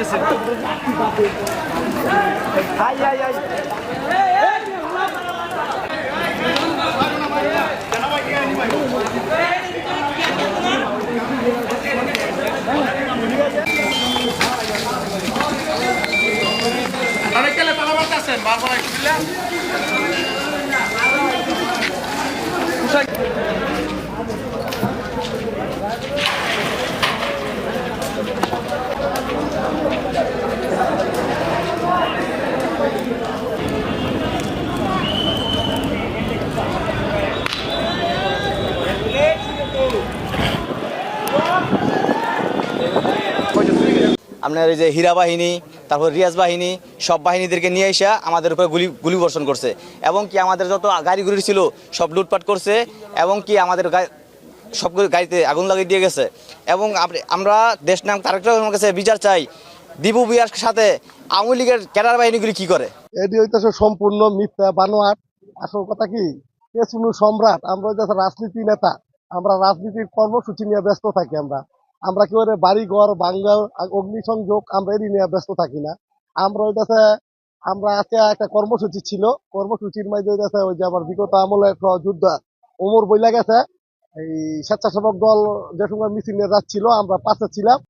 ese es ¡Ay, ay, ay! Qué le pagamos a hacer? আপনার এই যে হীরা বাহিনী, তারপর রিয়াজ বাহিনী, সব বাহিনীদেরকে নিয়ে এসে আমাদের উপরে গুলি গুলি বর্ষণ করছে। এবং কি আমাদের যত গাড়ি গুড়ি ছিল, সব লুটপাট করছে, এবং কি আমাদের সব গাড়িতে আগুন লাগিয়ে দিয়ে গেছে। এবং আমরা দেশ নাম তারেক কাছে বিচার চাই, দিবু বিয়ার সাথে আওয়ামী লীগের ক্যাডার বাহিনীগুলি কি করে? এটি হইতেছে সম্পূর্ণ মিথ্যা বানোয়াট। আসল কথা কি? পেছুনু সম্রাট? আমরা রাজনীতি নেতা। আমরা রাজনীতির কর্মসূচি নিয়ে ব্যস্ত থাকি আমরা। আমরা কি করে বাড়ি ঘর বাংলা, অগ্নিসংযোগ, আমরা এরই নিয়ে ব্যস্ত থাকি না। আমরা হইতেছে, আমরা আজকে একটা কর্মসূচি ছিল। কর্মসূচির মধ্যে হইতেছে, ওই যে আমার বিগত আমলে যুদ্ধ, ওমর বইলা গেছে। এই স্বেচ্ছাসেবক দল যে সময় মিছিল নিয়ে যাচ্ছিল, আমরা পাশে ছিলাম।